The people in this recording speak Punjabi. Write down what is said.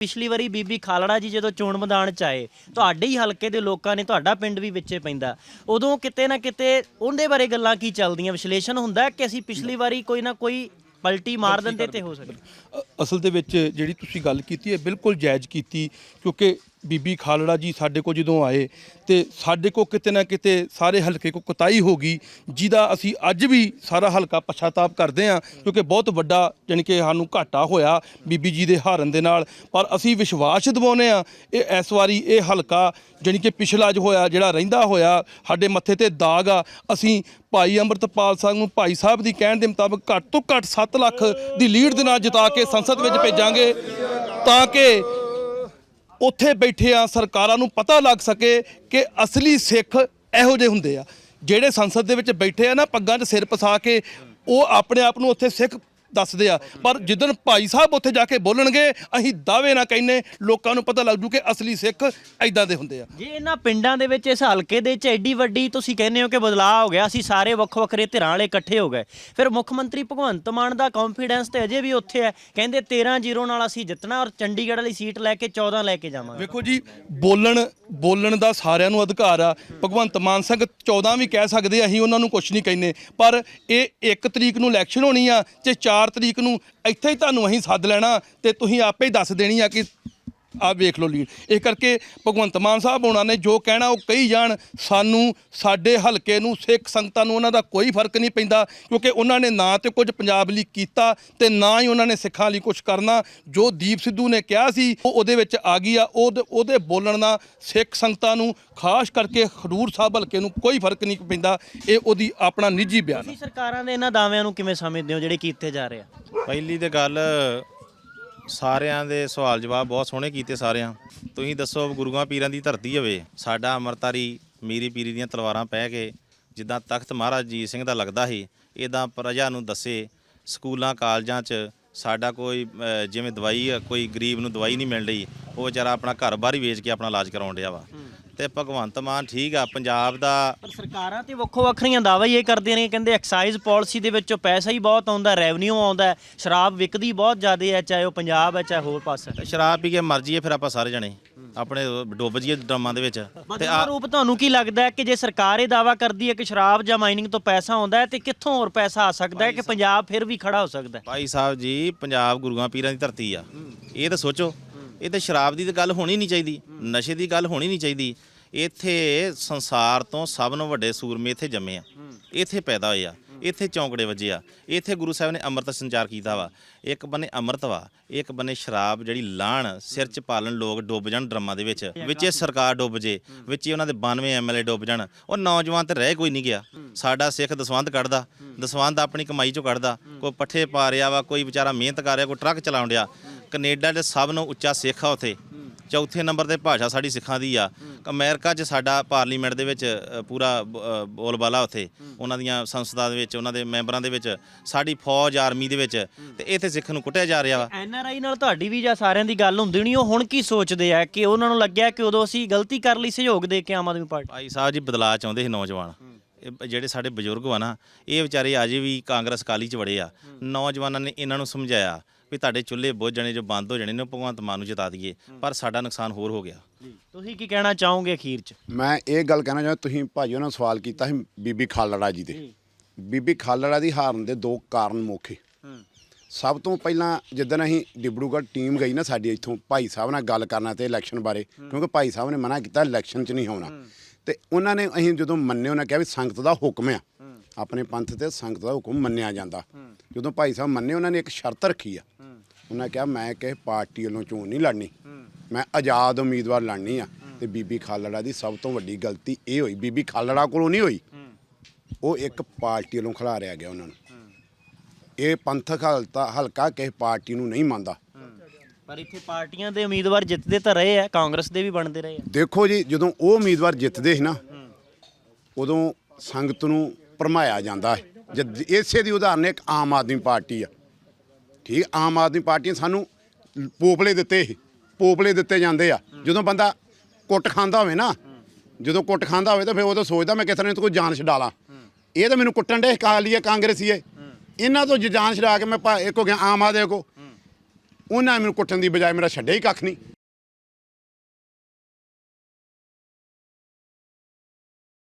ਪਿਛਲੀ ਵਾਰੀ ਬੀਬੀ ਖਾਲੜਾ ਜੀ ਜਦੋਂ ਚੋਣ ਮੈਦਾਨ ਚ ਆਏ ਤੁਹਾਡੇ ਹੀ ਹਲਕੇ ਦੇ ਲੋਕਾਂ ਨੇ ਤੁਹਾਡਾ ਪਿੰਡ ਵੀ ਵਿੱਚੇ ਪੈਂਦਾ। ਉਦੋਂ ਕਿਤੇ ਨਾ ਕਿਤੇ ਉਹਦੇ ਬਾਰੇ ਗੱਲਾਂ ਕੀ ਚੱਲਦੀਆਂ? ਵਿਸ਼ਲੇਸ਼ਣ ਹੁੰਦਾ ਕਿ ਅਸੀਂ ਪਿਛਲੀ ਵਾਰੀ ਕੋਈ ਨਾ ਕੋਈ ਪਲਟੀ ਮਾਰ ਦਿੰਦੇ ਤੇ ਹੋ ਸਕਦਾ? ਅਸਲ ਦੇ ਵਿੱਚ ਜਿਹੜੀ ਤੁਸੀਂ ਗੱਲ ਕੀਤੀ ਹੈ ਬਿਲਕੁਲ ਜਾਇਜ਼ ਕੀਤੀ, ਕਿਉਂਕਿ ਬੀਬੀ ਖਾਲੜਾ ਜੀ ਸਾਡੇ ਕੋਲ ਜਦੋਂ ਆਏ ਤੇ ਸਾਡੇ ਕੋਲ ਕਿਤੇ ਨਾ ਕਿਤੇ ਸਾਰੇ ਹਲਕੇ ਕੋ ਕੁਤਾਈ ਹੋ ਗਈ, ਜਿਹਦਾ ਅਸੀਂ ਅੱਜ ਵੀ ਸਾਰਾ ਹਲਕਾ ਪਛਤਾਪ ਕਰਦੇ ਹਾਂ, ਕਿਉਂਕਿ ਬਹੁਤ ਵੱਡਾ ਜਾਣੀ ਕਿ ਸਾਨੂੰ ਘਾਟਾ ਹੋਇਆ ਬੀਬੀ ਜੀ ਦੇ ਹਾਰਨ ਦੇ ਨਾਲ। ਪਰ ਅਸੀਂ ਵਿਸ਼ਵਾਸ ਦਿਵਾਉਂਦੇ ਆ ਇਹ ਇਸ ਵਾਰੀ ਇਹ ਹਲਕਾ ਜਾਣੀ ਕਿ ਪਿਛਲਾ ਜੋ ਹੋਇਆ, ਜਿਹੜਾ ਰਹਿੰਦਾ ਹੋਇਆ, ਸਾਡੇ ਮੱਥੇ ਤੇ ਦਾਗ ਆ। ਅਸੀਂ ਭਾਈ ਅੰਮ੍ਰਿਤਪਾਲ ਸਿੰਘ ਨੂੰ ਭਾਈ ਸਾਹਿਬ ਦੀ ਕਹਿਣ ਦੇ ਮੁਤਾਬਕ ਘੱਟ ਤੋਂ ਘੱਟ 7 ਲੱਖ ਦੀ ਲੀਡ ਦੇ ਨਾਲ ਜਿਤਾ ਕੇ ਸੰਸਦ ਸੰਸਦ ਵਿੱਚ ਭੇਜਾਂਗੇ ਤਾਂ ਕਿ ਉੱਥੇ ਬੈਠੇ ਆ ਸਰਕਾਰਾਂ ਨੂੰ ਪਤਾ ਲੱਗ ਸਕੇ ਕਿ ਅਸਲੀ ਸਿੱਖ ਇਹੋ ਜਿਹੇ ਹੁੰਦੇ ਆ। ਜਿਹੜੇ ਸੰਸਦ ਦੇ ਵਿੱਚ ਬੈਠੇ ਆ ਨਾ, ਪੱਗਾਂ 'ਚ ਸਿਰ ਪਸਾ ਕੇ, ਉਹ ਆਪਣੇ ਆਪ ਨੂੰ ਉੱਥੇ ਸਿੱਖ ਦੱਸਦੇ ਆ। ਪਰ ਜਿੱਦਣ ਭਾਈ ਸਾਹਿਬ ਉੱਥੇ ਜਾ ਕੇ ਬੋਲਣਗੇ ਅਸੀਂ ਦਾਅਵੇ ਨਾ ਕਹਿੰਨੇ ਲੋਕਾਂ ਨੂੰ ਪਤਾ ਲੱਗ ਜੂ ਕਿ ਅਸਲੀ ਸਿੱਖ ਐਦਾਂ ਦੇ ਹੁੰਦੇ ਆ। ਜੇ ਇਹਨਾਂ ਪਿੰਡਾਂ ਦੇ ਵਿੱਚ ਇਸ ਹਲਕੇ ਦੇ ਵਿੱਚ ਐਡੀ ਵੱਡੀ ਤੁਸੀਂ ਕਹਿੰਦੇ ਹੋ ਕਿ ਬਦਲਾਅ ਹੋ ਗਿਆ ਅਸੀਂ ਸਾਰੇ ਵੱਖ ਵੱਖਰੇ ਧਿਰਾਂ ਵਾਲੇ ਇਕੱਠੇ ਹੋ ਗਏ। ਫਿਰ ਮੁੱਖ ਮੰਤਰੀ ਭਗਵੰਤ ਮਾਨ ਦਾ ਕੌਨਫੀਡੈਂਸ ਤੇ ਅਜੇ ਵੀ ਉੱਥੇ ਹੈ। ਕਹਿੰਦੇ 13-0 ਨਾਲ ਅਸੀਂ ਜਿੱਤਣਾ ਔਰ ਚੰਡੀਗੜ੍ਹ ਵਾਲੀ ਸੀਟ ਲੈ ਕੇ 14 ਲੈ ਕੇ ਜਾਵਾਂਗੇ। ਵੇਖੋ ਜੀ ਬੋਲਣ ਬੋਲਣ ਦਾ ਸਾਰਿਆਂ ਨੂੰ ਅਧਿਕਾਰ ਆ। ਭਗਵੰਤ ਮਾਨ ਸਿੰਘ 14 ਵੀ ਕਹਿ ਸਕਦੇ ਅਸੀਂ ਉਹਨਾਂ ਨੂੰ ਕੁਝ ਨਹੀਂ ਕਹਿੰਨੇ। ਪਰ ਇਹ 1 ਤਰੀਕ ਨੂੰ ਇਲੈਕਸ਼ਨ ਹੋਣੀ ਆ ਤੇ 4 ਤਰੀਕ ਨੂੰ ਇੱਥੇ ਹੀ ਤੁਹਾਨੂੰ ਅਸੀਂ ਸੱਦ ਲੈਣਾ ਤੇ ਤੁਸੀਂ ਆਪੇ ਹੀ ਦੱਸ ਦੇਣੀ ਆ ਕਿ ਆ ਵੇਖ ਲਓ ਲੀਡ। ਇਹ ਕਰਕੇ ਭਗਵੰਤ ਮਾਨ ਸਾਹਿਬ ਹੋਣਾ ਨੇ ਜੋ ਕਹਿਣਾ ਉਹ ਕਹੀ ਜਾਣ ਸਾਨੂੰ ਸਾਡੇ ਹਲਕੇ ਨੂੰ ਸਿੱਖ ਸੰਗਤਾਂ ਨੂੰ ਉਹਨਾਂ ਦਾ ਕੋਈ ਫ਼ਰਕ ਨਹੀਂ ਪੈਂਦਾ ਕਿਉਂਕਿ ਉਹਨਾਂ ਨੇ ਨਾ ਤੇ ਕੁਝ ਪੰਜਾਬ ਲਈ ਕੀਤਾ ਤੇ ਨਾ ਹੀ ਉਹਨਾਂ ਨੇ ਸਿੱਖਾਂ ਲਈ ਕੁਝ ਕਰਨਾ। ਜੋ ਦੀਪ ਸਿੱਧੂ ਨੇ ਕਿਹਾ ਸੀ ਉਹ ਉਹਦੇ ਵਿੱਚ ਆ ਗਈ ਆ। ਉਹਦੇ ਉਹਦੇ ਬੋਲਣ ਨਾਲ ਸਿੱਖ ਸੰਗਤਾਂ ਨੂੰ ਖਾਸ ਕਰਕੇ ਖਡੂਰ ਸਾਹਿਬ ਹਲਕੇ ਨੂੰ ਕੋਈ ਫ਼ਰਕ ਨਹੀਂ ਪੈਂਦਾ। ਇਹ ਉਹਦੀ ਆਪਣਾ ਨਿੱਜੀ ਬਿਆਨ ਤੁਸੀਂ ਸਰਕਾਰਾਂ ਦੇ ਇਹਨਾਂ ਦਾਅਵਿਆਂ ਨੂੰ ਕਿਵੇਂ ਸਮਝਦੇ ਹੋ ਜਿਹੜੇ ਕੀਤੇ ਜਾ ਰਹੇ ਆ? ਪਹਿਲੀ ਤੇ ਗੱਲ ਸਾਰਿਆਂ ਦੇ ਸਵਾਲ ਜਵਾਬ ਬਹੁਤ ਸੋਹਣੇ ਕੀਤੇ ਸਾਰਿਆਂ। ਤੁਸੀਂ ਦੱਸੋ ਗੁਰੂਆਂ ਪੀਰਾਂ ਦੀ ਧਰਤੀ ਹੋਵੇ, ਸਾਡਾ ਅਮਰਤਾਰੀ ਮੀਰੀ ਪੀਰੀ ਦੀਆਂ ਤਲਵਾਰਾਂ ਪੈ ਕੇ ਜਿੱਦਾਂ ਤਖਤ ਮਹਾਰਾਜ ਜੀ ਸਿੰਘ ਦਾ ਲੱਗਦਾ ਸੀ ਇਦਾਂ ਪ੍ਰਜਾ ਨੂੰ ਦੱਸੇ ਸਕੂਲਾਂ, ਕਾਲਜਾਂ 'ਚ ਸਾਡਾ ਕੋਈ ਜਿਵੇਂ ਦਵਾਈ ਕੋਈ ਗਰੀਬ ਨੂੰ ਦਵਾਈ ਨਹੀਂ ਮਿਲ ਰਹੀ, ਉਹ ਵਿਚਾਰਾ ਆਪਣਾ ਘਰ ਬਾਹਰ ਹੀ ਵੇਚ ਕੇ ਆਪਣਾ ਇਲਾਜ ਕਰਾਉਣ ਡਿਆ ਵਾ। ਤੇ ਭਗਵੰਤ ਮਾਨ ਠੀਕ ਆ ਪੰਜਾਬ ਦਾ। ਪਰ ਸਰਕਾਰਾਂ ਤੇ ਵੱਖੋ ਵੱਖਰੀਆਂ ਦਾਅਵੇ ਇਹ ਕਰਦੀਆਂ ਨੇ ਕਹਿੰਦੇ ਐਕਸਾਈਜ਼ ਪਾਲਿਸੀ ਦੇ ਵਿੱਚੋਂ ਪੈਸਾ ਹੀ ਬਹੁਤ ਆਉਂਦਾ ਰੈਵਨਿਊ ਆਉਂਦਾ ਹੈ, ਸ਼ਰਾਬ ਵਿਕਦੀ ਬਹੁਤ ਜ਼ਿਆਦਾ ਹੈ ਚਾਹੇ ਉਹ ਪੰਜਾਬ ਹੈ ਚਾਹੇ ਹੋਰ ਪਾਸੇ। ਸ਼ਰਾਬ ਪੀ ਕੇ ਮਰ ਜਾਈਏ ਫਿਰ ਆਪਾਂ ਸਾਰੇ ਜਣੇ ਆਪਣੇ ਡੁੱਬ ਜਾਈਏ ਡਰਮਾਂ ਦੇ ਵਿੱਚ। ਤੇ ਆ ਰੂਪ ਤੁਹਾਨੂੰ ਕੀ ਲੱਗਦਾ ਹੈ ਕਿ ਜੇ ਸਰਕਾਰ ਇਹ ਦਾਵਾ ਕਰਦੀ ਹੈ ਕਿ ਸ਼ਰਾਬ ਜਾਂ ਮਾਈਨਿੰਗ ਤੋਂ ਪੈਸਾ ਆਉਂਦਾ ਹੈ ਤੇ ਕਿੱਥੋਂ ਹੋਰ ਪੈਸਾ ਆ ਸਕਦਾ ਹੈ ਕਿ ਪੰਜਾਬ ਫਿਰ ਵੀ ਖੜਾ ਹੋ ਸਕਦਾ ਹੈ? ਭਾਈ ਸਾਹਿਬ ਜੀ ਪੰਜਾਬ ਗੁਰੂਆਂ ਪੀਰਾਂ ਦੀ ਧਰਤੀ ਆ। ਇਹ ਤਾਂ ਸੋਚੋ ਇਹ ਤਾਂ ਸ਼ਰਾਬ ਦੀ ਤਾਂ ਗੱਲ ਹੋਣੀ ਨਹੀਂ ਚਾਹੀਦੀ ਨਸ਼ੇ ਦੀ ਗੱਲ ਹੋਣੀ ਨਹੀਂ ਚਾਹੀਦੀ। ਇੱਥੇ ਸੰਸਾਰ ਤੋਂ ਸਭ ਨੂੰ ਵੱਡੇ ਸੂਰਮੇ ਇੱਥੇ ਜੰਮੇ ਆ। ਇੱਥੇ ਪੈਦਾ ਹੋਏ ਆ। ਇੱਥੇ ਚੌਂਕੜੇ ਵੱਜੇ ਆ। ਇੱਥੇ ਗੁਰੂ ਸਾਹਿਬ ਨੇ ਅੰਮ੍ਰਿਤ ਸੰਚਾਰ ਕੀਤਾ ਵਾ। ਇੱਕ ਬੰਨੇ ਅੰਮ੍ਰਿਤ ਵਾ ਇੱਕ ਬੰਨੇ ਸ਼ਰਾਬ ਜਿਹੜੀ ਲਾਣ ਸਿਰ ਚ ਪਾਲਣ ਲੋਕ ਡੁੱਬ ਜਾਣ ਡਰਮਾਂ ਦੇ ਵਿੱਚ। ਵਿੱਚੇ ਸਰਕਾਰ ਡੁੱਬ ਜੇ ਵਿੱਚੇ ਉਹਨਾਂ ਦੇ 92 ਐਮਐਲਏ ਡੁੱਬ ਜਾਣ। ਉਹ ਨੌਜਵਾਨ ਤੇ ਰਹਿ ਕੋਈ ਨਹੀਂ ਗਿਆ। ਸਾਡਾ ਸਿੱਖ ਦਸਵੰਧ ਕੱਢਦਾ। ਦਸਵੰਧ ਆਪਣੀ ਕਮਾਈ ਚੋਂ ਕੱਢਦਾ। ਕੋਈ ਪੱਠੇ ਪਾ ਰਿਹਾ ਵਾ ਕੋਈ ਵਿਚਾਰਾ ਮਿਹਨਤ ਕਰ ਰਿਹਾ ਕੋਈ ਟਰੱਕ ਚਲਾਉਣ ਡਿਆ। ਕੈਨੇਡਾ ਦੇ ਸਭ ਨੂੰ ਉੱਚਾ ਸਿੱਖ ਆ ਉਥੇ। ਚੌਥੇ ਨੰਬਰ ਤੇ ਭਾਸ਼ਾ ਸਾਡੀ ਸਿੱਖਾਂ ਦੀ ਆ। ਅਮਰੀਕਾ 'ਚ ਸਾਡਾ ਪਾਰਲੀਮੈਂਟ ਦੇ ਵਿੱਚ ਅ, ਪੂਰਾ ਬ- ਅ, ਬੋਲਬਾਲਾ ਉੱਥੇ। ਉਹਨਾਂ ਦੀਆਂ ਸੰਸਥਾ ਦੇ ਵਿੱਚ ਉਹਨਾਂ ਦੇ ਮੈਂਬਰਾਂ ਦੇ ਵਿੱਚ ਸਾਡੀ ਫੌਜ ਆਰਮੀ ਦੇ ਵਿੱਚ। ਤੇ ਇੱਥੇ ਸਿੱਖ ਨੂੰ ਕੁੱਟਿਆ ਜਾ ਰਿਹਾ ਵਾ। ਐਨਆਰਆਈ ਨਾਲ ਤੁਹਾਡੀ ਵੀ ਜਾਂ ਸਾਰਿਆਂ ਦੀ ਗੱਲ ਹੁੰਦੀ ਨਹੀਂ ਉਹ ਹੁਣ ਕੀ ਸੋਚਦੇ ਆ ਕਿ ਉਹਨਾਂ ਨੂੰ ਲੱਗਿਆ ਕਿ ਉਦੋਂ ਅਸੀਂ ਗਲਤੀ ਕਰ ਲਈ ਸਹਿਯੋਗ ਦੇ ਕੇ ਆਮ ਆਦਮੀ ਪਾਰਟੀ? ਭਾਈ ਸਾਹਿਬ ਜੀ ਬਦਲਾਅ ਚਾਹੁੰਦੇ ਸੀ ਨੌਜਵਾਨ। ਇਹ ਜਿਹੜੇ ਸਾਡੇ ਬਜ਼ੁਰਗ ਵਾ ਨਾ ਇਹ ਵਿਚਾਰੇ ਅਜੇ ਵੀ ਕਾਂਗਰਸ ਕਾਲੀ ਚ ਵੜੇ ਆ। ਨੌਜਵਾਨਾਂ ਨੇ ਇਹਨਾਂ ਨੂੰ ਸਮਝਾਇਆ। ਵੀ ਤੁਹਾਡੇ ਚੁੱਲ੍ਹੇ ਬੁੱਝ ਜਾਣੇ ਜੋ ਬੰਦ ਹੋ ਜਾਣੇ ਨੇ ਉਹ ਭਗਵੰਤ ਮਾਨ ਨੂੰ ਜਿਤਾ ਦਈਏ। ਪਰ ਸਾਡਾ ਨੁਕਸਾਨ ਹੋਰ ਹੋ ਗਿਆ। ਤੁਸੀਂ ਕੀ ਕਹਿਣਾ ਚਾਹੋਗੇ ਅਖੀਰ 'ਚ? ਮੈਂ ਇਹ ਗੱਲ ਕਹਿਣਾ ਚਾਹੁੰਦਾ ਤੁਸੀਂ ਭਾਜੀ ਉਹਨਾਂ ਨੂੰ ਸਵਾਲ ਕੀਤਾ ਸੀ ਬੀਬੀ ਖਾਲੜਾ ਜੀ ਦੇ। ਬੀਬੀ ਖਾਲੜਾ ਦੀ ਹਾਰਨ ਦੇ ਦੋ ਕਾਰਨ ਮੁੱਖ ਸਭ ਤੋਂ ਪਹਿਲਾਂ ਜਿੱਦਣ ਅਸੀਂ ਡਿਬੜੂਗੜ੍ਹ ਟੀਮ ਗਈ ਨਾ ਸਾਡੀ ਇੱਥੋਂ ਭਾਈ ਸਾਹਿਬ ਨਾਲ ਗੱਲ ਕਰਨਾ ਤੇ ਇਲੈਕਸ਼ਨ ਬਾਰੇ ਕਿਉਂਕਿ ਭਾਈ ਸਾਹਿਬ ਨੇ ਮਨਾ ਕੀਤਾ ਇਲੈਕਸ਼ਨ 'ਚ ਨਹੀਂ ਹੋਣਾ। ਤੇ ਉਹਨਾਂ ਨੇ ਅਸੀਂ ਜਦੋਂ ਮੰਨੇ ਉਹਨਾਂ ਕਿਹਾ ਵੀ ਸੰਗਤ ਦਾ ਹੁਕਮ ਆ। ਆਪਣੇ ਪੰਥ ਤੇ ਸੰਗਤ ਦਾ ਹੁਕਮ ਮੰਨਿਆ ਜਾਂਦਾ। ਜਦੋਂ ਭਾਈ ਸਾਹਿਬ ਮੰਨੇ ਉਹਨਾਂ ਨੇ ਇੱਕ ਸ਼ਰਤ ਰੱਖੀ ਆ। ਉਹਨਾਂ ਕਿਹਾ ਮੈਂ ਕਿਸੇ ਪਾਰਟੀ ਵੱਲੋਂ ਚੋਣ ਨਹੀਂ ਲੜਨੀ। ਮੈਂ ਆਜ਼ਾਦ ਉਮੀਦਵਾਰ ਲੜਨੀ ਆ। ਤੇ ਬੀਬੀ ਖਾਲੜਾ ਦੀ ਸਭ ਤੋਂ ਵੱਡੀ ਗਲਤੀ ਇਹ ਹੋਈ। ਬੀਬੀ ਖਾਲੜਾ ਕੋਲੋਂ ਨਹੀਂ ਹੋਈ। ਉਹ ਇੱਕ ਪਾਰਟੀ ਵੱਲੋਂ ਖਿਲਾਰਿਆ ਗਿਆ ਉਹਨਾਂ ਨੂੰ। ਇਹ ਪੰਥਕ ਹਲਤਾ ਹਲਕਾ ਕਿਸੇ ਪਾਰਟੀ ਨੂੰ ਨਹੀਂ ਮੰਨਦਾ। ਪਰ ਇੱਥੇ ਪਾਰਟੀਆਂ ਦੇ ਉਮੀਦਵਾਰ ਜਿੱਤਦੇ ਤਾਂ ਰਹੇ ਆ ਕਾਂਗਰਸ ਦੇ ਵੀ ਬਣਦੇ ਰਹੇ ਆ। ਦੇਖੋ ਜੀ ਜਦੋਂ ਉਹ ਉਮੀਦਵਾਰ ਜਿੱਤਦੇ ਸੀ ਨਾ ਉਦੋਂ ਸੰਗਤ ਨੂੰ ਭਰਮਾਇਆ ਜਾਂਦਾ ਹੈ। ਜਦ ਇਸੇ ਦੀ ਉਦਾਹਰਨ ਇੱਕ ਆਮ ਆਦਮੀ ਪਾਰਟੀ ਆ। ਠੀਕ, ਆਮ ਆਦਮੀ ਪਾਰਟੀ ਨੇ ਸਾਨੂੰ ਪੋਪਲੇ ਦਿੱਤੇ ਸੀ ਪੋਪਲੇ ਦਿੱਤੇ ਜਾਂਦੇ ਆ। ਜਦੋਂ ਬੰਦਾ ਕੁੱਟ ਖਾਂਦਾ ਹੋਵੇ ਨਾ, ਜਦੋਂ ਕੁੱਟ ਖਾਂਦਾ ਹੋਵੇ ਤਾਂ ਫਿਰ ਉਹ ਤਾਂ ਸੋਚਦਾ ਮੈਂ ਕਿਸ ਨੇ ਕੋਈ ਜਾਨ ਛਡਾ ਲਾਂ। ਇਹ ਤਾਂ ਮੈਨੂੰ ਕੁੱਟਣ ਦੇ ਕਾਲੀਆ ਕਾਂਗਰਸੀ ਹੈ ਇਹਨਾਂ ਤੋਂ ਜੇ ਜਾਨ ਛਡਾ ਕੇ ਮੈਂ ਭਾ- ਇੱਕੋ ਗਿਆ ਆਮ ਆਦਮੀ ਕੋ। ਉਹਨਾਂ ਨੇ ਮੈਨੂੰ ਕੁੱਟਣ ਦੀ ਬਜਾਏ ਮੇਰਾ ਛੱਡਿਆ ਹੀ ਕੱਖ ਨਹੀਂ।